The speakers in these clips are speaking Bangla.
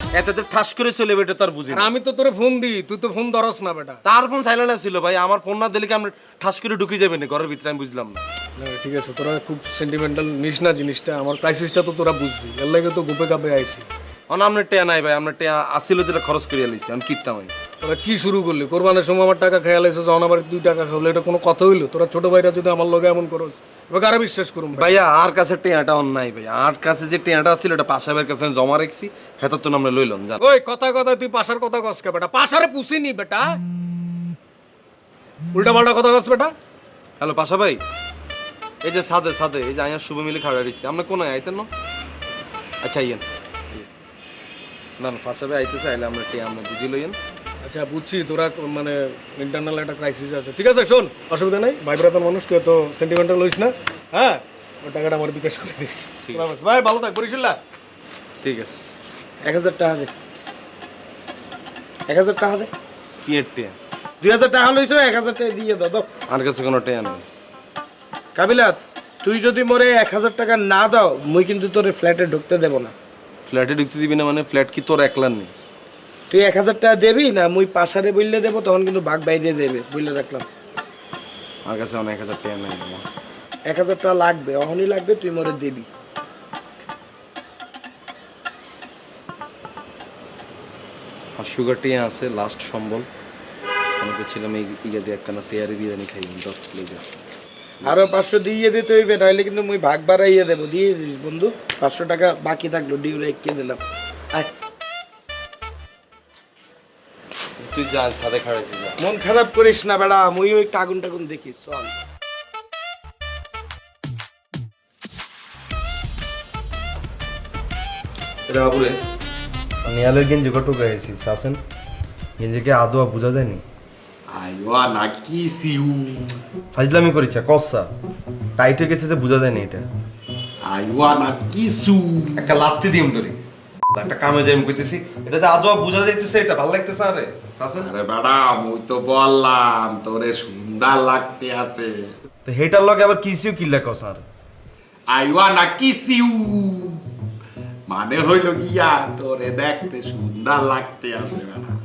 এতে তো ঠাস করে চলে বেটা তোর বুঝি আর আমি তো তোরে ফোন দিই তুই তো ফোন ধরস না বেটা। তার ফোন সাইলেন্ট ছিল ভাই আমার ফোন না দিলে কি আমরা ঠাস করে ঢুকে যাবে না ঘরের ভিতরে আমি বুঝলাম না। না, ঠিক আছে তোরা খুব সেন্টিমেন্টাল নিস না জিনিসটা আমার ক্রাইসিসটা তো তোরা বুঝবি এর লাগে তো গোপে কাপে আইছি। অন আমরা টেয়া নাই ভাই আমরা টেয়া আসিল যেটা খরচ করে আলিছি আমি কিনতাম আমি তোরা কি শুরু করলি? কোরবানের সময় আমার টাকা খেয়াল এসে যখন আবার দুই টাকা খাবলে এটা কোনো কথা হইল? তোরা ছোট ভাইরা যদি আমার লগে এমন করস এবার কারা বিশ্বাস করুন ভাইয়া আর কাছে টেয়াটা অন নাই ভাই আর কাছে যে টেয়াটা ছিল এটা পাশাবের কাছে আমি জমা রাখছি হেতার তো আমরা লইলাম জান ওই কথা কথা তুই পাশার কথা কস কে বেটা? পাশারে পুষিনি বেটা। উল্টা পাল্টা কথা কস বেটা। হ্যালো পাশা ভাই। এই যে সাদে সাদে এই যে আয়া শুভ মিলে খাড়া রইছি আমরা কোন আইতেন না? আচ্ছা আইয়েন। না না ফাঁসা ভাই আইতেছে আইলে আমরা টেয়া আমরা বুঝি লইয়েন। আচ্ছা বুঝছি তোরা মানে ইন্টারনাল একটা ক্রাইসিস আছে। ঠিক আছে শোন অসুবিধা নাই ভাই ব্রাদার মানুষ তুই এত সেন্টিমেন্টাল লইস না হ্যাঁ? ওই টাকাটা আমার বিকাশ করে দিস। ভাই ভালো থাক বরিশাল্লা। ঠিক আছে। এক হাজার টাকা দে। এক হাজার টাকা দে। কি এর টেয়া দুই হাজার টাকা লইছো এক হাজার টাকা দিয়ে দাও দাও। আর কাছে কোনো টেয়া নেই। কাবিলাত তুই যদি মোরে এক হাজার টাকা না দাও মুই কিন্তু তোর ফ্ল্যাটে ঢুকতে দেবো না। ফ্ল্যাটে ঢুকতে দিবি না মানে ফ্ল্যাট কি তোর একলার নেই? তুই এক হাজার টাকা দেবি না মুই পাশারে বললে দেবো তখন কিন্তু বাঘ বাইরে যাবে বললে রাখলাম। আমার কাছে অনেক হাজার টাকা নেই এক হাজার টাকা লাগবে অহনই লাগবে তুই মোরে দেবি। আর সুগার টেয়া আছে লাস্ট সম্বল। আমি করছিলাম এই ইয়ে দিয়ে একটা না তেয়ারি বিরিয়ানি খাই দশ যা আরও পাঁচশো দিয়ে দিতে হইবে নাহলে কিন্তু মুই ভাগ বাড়াইয়ে দেবো। দিয়ে দিস বন্ধু পাঁচশো টাকা বাকি থাকল ডিউরে এঁকে দিলাম। আয়। তুই যা সাদে খাড়াইছিস মন খারাপ করিস না বেড়া মুই ওই টাগুন টাগুন দেখি চল। এটা বাবুরে। নিয়ালের গেঞ্জি কটু গাইছি শাসেন গেঞ্জিকে আদোয়া বোঝা যায়নি। আইওয়া না কি সিউ ফাজলামি করেছে কসা। টাইট হয়ে গেছে যে বোঝা যায়নি এটা। আইওয়া একটা লাত্তি দিম তোরে একটা কামে যাই কইতেছি এটা যে আদোয়া বোঝা যাইতেছে এটা ভালো লাগতেছে আরে শাসেন আরে ম্যাডাম ওই তো বললাম তোরে সুন্দর লাগতে আছে। তো হেটার লগে আবার কিসিও কিল্লা কস আর? আইওয়া না কিসিউ মানে হইল গিয়া তোরে দেখতে সুন্দর লাগতে আছে ম্যাডাম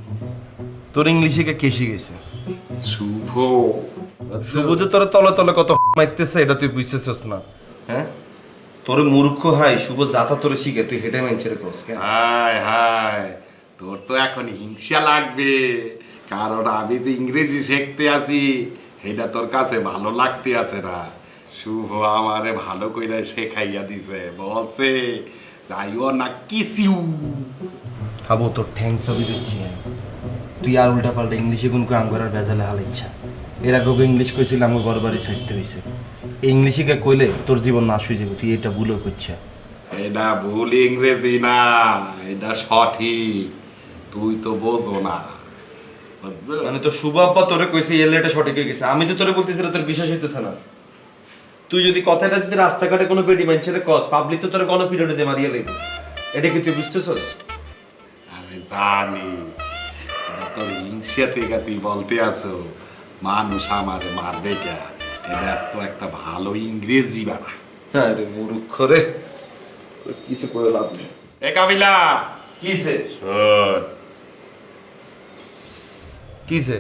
তোর ইংলিশে কে কেশি গেছে? শুভ শুভ যে তোর তলে তলে কত মাইতেছে এটা তুই বুঝতেছিস না। হ্যাঁ? তোর মূর্খ হাই শুভ যাতা তোরে শিখে তুই হেঁটে মাইনছে কস কেন? হায় হায় তোর তো এখন হিংসা লাগবে কারণ আমি তো ইংরেজি শিখতে আছি এটা তোর কাছে ভালো লাগতে আছে না। শুভ আমারে ভালো কইরা শেখাইয়া দিছে বলছে যাইও না কিসিউ। হাবো তোর ঠ্যাং ছবি দিচ্ছি। তুই আর উল্টা পাল্টা ইংলিশে কোন কো আঙ্গুরার ভেজালে হাল ইচ্ছা? এর আগে ইংলিশ কইছিল আমার ঘর বাড়ি ছাড়তে হয়েছে ইংলিশে কে কইলে তোর জীবন নাশ হয়ে যাবে তুই এটা ভুলেও করছে এটা ভুল ইংরেজি না এটা সঠিক। তুই তো বোঝো না। মানে তোর আব্বা তোরে কইছে এলে এটা সঠিক হয়ে গেছে। আমি যে তোরে বলতেছি তোর বিশ্বাস হইতেছে না। তুই যদি কথাটা যদি রাস্তাঘাটে কোনো পেটি মানছে রে কস পাবলিক তো তোরে কোনো পিরিয়ডে দে মারিয়া লাগবে এটা কি তুই বুঝতেছস? আমি জানি। তোর হিংসা থেকে তুই বলতে আছো মানুষ আমারে মারবে কে? এটা তো একটা ভালো ইংরেজি বানা হ্যাঁ রে রে। কিছু করে লাভ নেই। এ কাবিলা! কিসে কিসে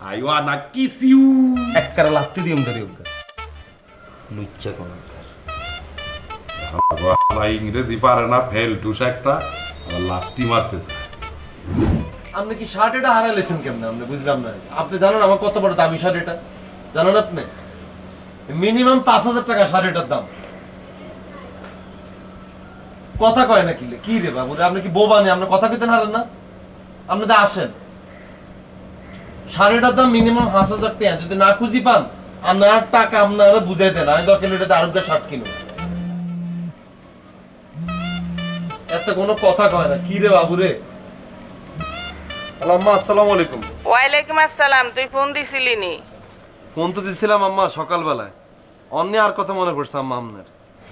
আইওয়া না কিসিউ। এককারা দিম ধরি ওকে কোন ইংরেজি পারে না ফেল টুস একটা লাস্টি মারতেছে। আপনি কি শার্ট এটা কেমনে? আপনি বুঝলাম না। আপনি জানেন আমার কত বড় দামি শার্ট এটা? জানেন আপনি? মিনিমাম পাঁচ হাজার টাকা শার্ট এটার দাম। কথা কয় না কি রে বাবু? আপনি কি বোবা নেই কথা কইতে হারেন না? আপনি তো আসেন। শাড়িটার দাম মিনিমাম পাঁচ হাজার টাকা। যদি না খুঁজি পান, আপনার টাকা আপনারা বুঝাই দেন। আমি দরকার এটাতে আরও শার্ট কিনুন। এত কোনো কথা কয় না। কি রে বাবু রে? আম্মা আসসালামু আলাইকুম। ওয়ালাইকুম আসসালাম তুই ফোন দিছিলি নি? ফোন তো দিছিলাম আম্মা সকালবেলায়। অন্য আর কথা মনে পড়ছে আম্মা আপনার।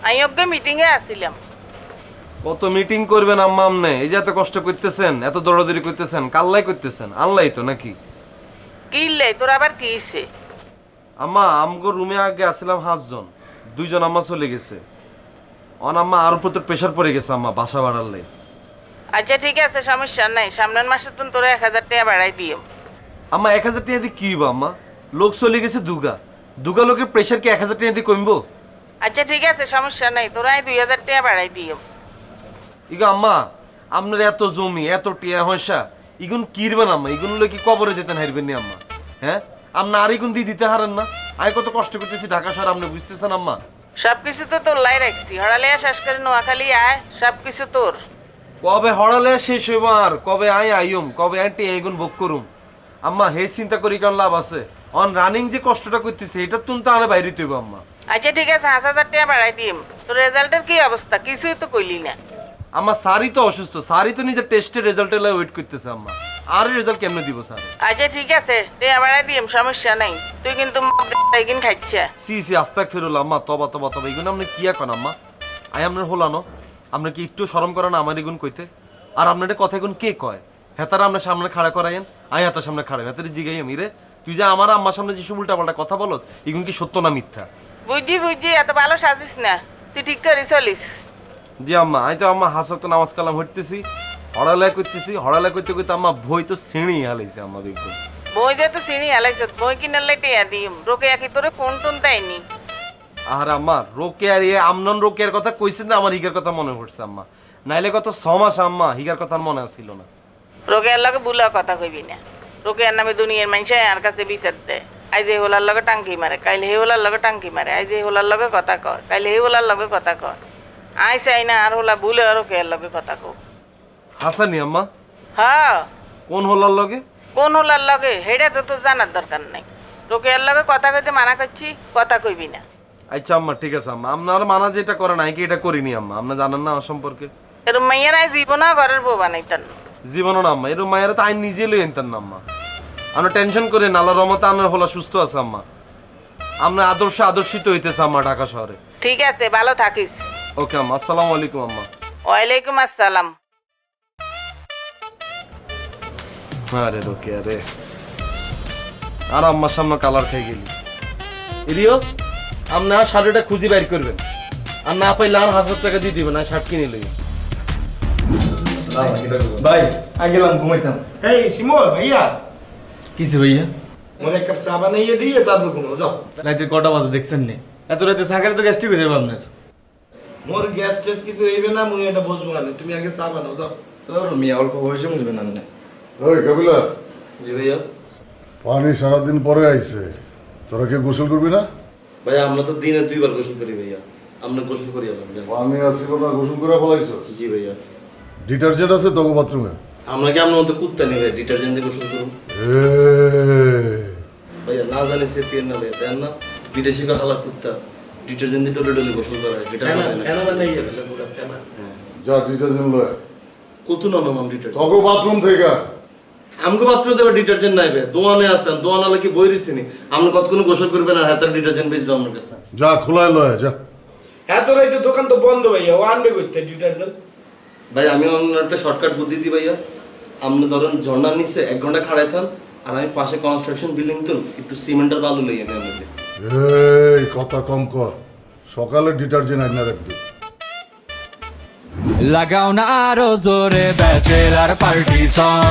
আমি ওকে মিটিং এ আসছিলাম। কত মিটিং করবেন আম্মা আমনে এই যে এত কষ্ট করতেছেন এত দৌড়াদৌড়ি করতেছেন কাল্লাই করতেছেন আনলাই তো নাকি? তোর আবার কি হইছে? আম্মা আমগো রুমে আগে আসছিলাম পাঁচজন। দুইজন আম্মা চলে গেছে। অন আম্মা আর উপর তো প্রেশার পড়ে গেছে আম্মা বাসা বাড়ালে আচ্ছা ঠিক আছে সমস্যা নাই। সামনের মাসে তো তোরা এক হাজার টাকা বাড়াই দিও। আম্মা এক হাজার টাকা দিয়ে কি হইবো আম্মা? লোক চলে গেছে দুগা। দুগা লোকের প্রেশার কি এক হাজার টাকা দিয়ে কমবো আচ্ছা ঠিক আছে সমস্যা নাই। তোরাই দুই হাজার টাকা বাড়াই দিও। ইগো আম্মা আপনার এত জমি এত টিয়া হয়সা ইগুন কিরবেন আম্মা? ইগুন কি কবরে যেতেন হারবেন নি আম্মা। হ্যাঁ? আপনি আর ইগুন দিয়ে দিতে হারেন না। আমি কত কষ্ট করতেছি ঢাকা শহর আপনি বুঝতেছেন আম্মা? সবকিছু তো তোর লাই রাখছি। হড়ালিয়া শেষ করে নোয়াখালী আয় সবকিছু তোর। কবে হড়ালে শেষ হইব আর? কবে আই আইম কবে আই টিয়া এগুন ভোগ করুম? আম্মা হে চিন্তা করি কারণ লাভ আছে? অন রানিং যে কষ্টটা করতেছে এটা তুন তো আনে বাইরে তৈব আম্মা। আচ্ছা ঠিক আছে পাঁচ হাজার টাকা বাড়াই দিম। তোর রেজাল্টের কি অবস্থা? কিছুই তো কইলি না। আমার সারি তো অসুস্থ। সারি তো নিজের টেস্টের রেজাল্টের লাই ওয়েট করতেছে আম্মা। আর রেজাল্ট কেমনে দিব স্যার? আচ্ছা ঠিক আছে। টাকা বাড়াই দিম সমস্যা নাই। তুই কিন্তু খাইছা সি সি আস্তাক ফেরুল আম্মা তবা তবা তবা। এগুলো আপনি কি এখন আম্মা? আই আপনার হলানো। আপনার কি একটু সরম করে না আমার এগুন কইতে। আর আপনার কথা এগুন কে কয়? হেতারা আপনার সামনে খাড়া করাইন আই হাতার সামনে খাড়া। হেতারে জিগাই আমি রে। তুই যে আমার আম্মার সামনে যে উল্টা পাল্টা কথা বলত এগুন কি সত্য না মিথ্যা? বুঝছি বুঝছি এত ভালো সাজিস না। তুই ঠিক করে চলিস। জি আম্মা আমি তো আম্মা হাসক তো নামাজ কালাম হইতেছি। হড়ালয় করতেছি হড়ালয় করতে করতে আম্মা ভই তো ছিঁড়ি হালাইছে আম্মা দেখুন। বই যে তো চিনি হেলাইছ বই কিনার টিয়া দিম। রোকে একই তোরে ফোন টোন দেয়নি? আর আম্মা রোকে আর ইয়ে আমনন রোকের কথা কইছেন না? আমার হিগার কথা মনে পড়ছে আম্মা। নাইলে কত ছ মাস আম্মা হিগার কথা মনে আসছিল না। রোকে আর লগে বুলা কথা কইবি না। রোকে আর নামে দুনিয়ার মানুষ আর কাছে বিচার দেয় আজ এই হোলার লগে টাঙ্কি মারে কাইলে হে হোলার লগে টাঙ্কি মারে আজ এই হোলার লগে কথা কয় কাইলে হে হোলার লগে কথা কয়। আই চাই না আর হোলা ভুলে আর রোকে আর লগে কথা কও। হাসানি আম্মা? হ্যাঁ। কোন হলার লগে? কোন হোলার লগে? হেডা তো তোর জানার দরকার নাই। রোকে আর লগে কথা কইতে মানা করছি কথা কইবি না। আচ্ছা আম্মা ঠিক আছে আম্মা। আপনার মানা যেটা করে নাই কি এটা করিনি আম্মা? আপনি জানেন না আমার সম্পর্কে? এরম মাইয়ারাই জীবনও ঘরের বউ বানাইতেন। জীবনও না আম্মা এরকম মায়েরা তো আইন নিজে লই আনতেন না আম্মা। আমরা টেনশন করে নালা রমতে আপনার হলা সুস্থ আছে আম্মা। আপনার আদর্শ আদর্শিত হইতেছে আম্মা ঢাকা শহরে। ঠিক আছে ভালো থাকিস। ওকে আম্মা আসসালামু আলাইকুম আম্মা। ওয়ালাইকুম আসসালাম। আরে রোকে আরে আর আম্মার সামনে কালার খাই গেলি। এরিও আপনি আর শার্টটা খুঁজে বাইর করবেন। আর না পাইলে আর হাজার টাকা দিয়ে দিবেন আর শার্ট কিনে লই ভাই আগে গেলাম ঘুমাইতাম। এই শিমুল ভাইয়া। কিসে ভাইয়া? মোর এক কাপ চা বানাইয়ে দিয়ে তারপর ঘুমাও যাও। রাতের কটা বাজে দেখছেন নি? এত রাতে সাকালে তো গ্যাস্ট্রিক হয়ে যাবে আপনার। মোর গ্যাস টেস কিছু হইবে না মুই এটা বুঝব না তুমি আগে চা বানাও যাও। তোর মেয়ে অল্প বয়সে বুঝবেন না ওই কবিলা। জি ভাইয়া। পানি সারাদিন পরে আইছে। তোরা কি গোসল করবি না? ভাইয়া আমরা তো দিনে দুইবার গোসল করি ভাইয়া। আমরা গোসল করি পানি আসছিল না গোসল করে ফলাইছ? জি ভাইয়া। ডিটারজেন্ট আছে তোকে বাথরুমে? আমরা কি আপনার মতো কুত্তা নেই ভাই ডিটারজেন্ট দিয়ে গোসল করুন ভাইয়া না জানি সে পেন না ভাইয়া দেন না। বিদেশি কা হালা কুত্তা ডিটারজেন্ট দিয়ে ডলে ডলে গোসল করা হয় ফেলা যা ডিটারজেন্ট লয়। কত না নাম ডিটারজেন্ট? তোকে বাথরুম থেকে। আমগো মাত্র দেবে ডিটারজেন্ট নাইবে। দোয়ানে আছেন দোয়ান আলে কি বই রিসিনি? আপনি কতক্ষণ গোসল করবেন আর হাতের ডিটারজেন্ট বেচবে আপনার কাছে। যা খোলায় লয় যা। এত রাইতে দোকান তো বন্ধ ভাইয়া ও আনবে করতে ডিটারজেন্ট ভাই আমি অন্য একটা শর্টকাট বুদ্ধি দিই ভাইয়া। আপনি ধরেন ঝর্ণার নিচে এক ঘণ্টা খাড়াই থান আর আমি পাশে কনস্ট্রাকশন বিল্ডিং তো একটু সিমেন্টের বালু লই আমি আমাদের এই কথা কম কর। সকালে ডিটারজেন্ট আইনা রাখবি। লাগাও না আরও জোরে ব্যাচেলার পার্টি সং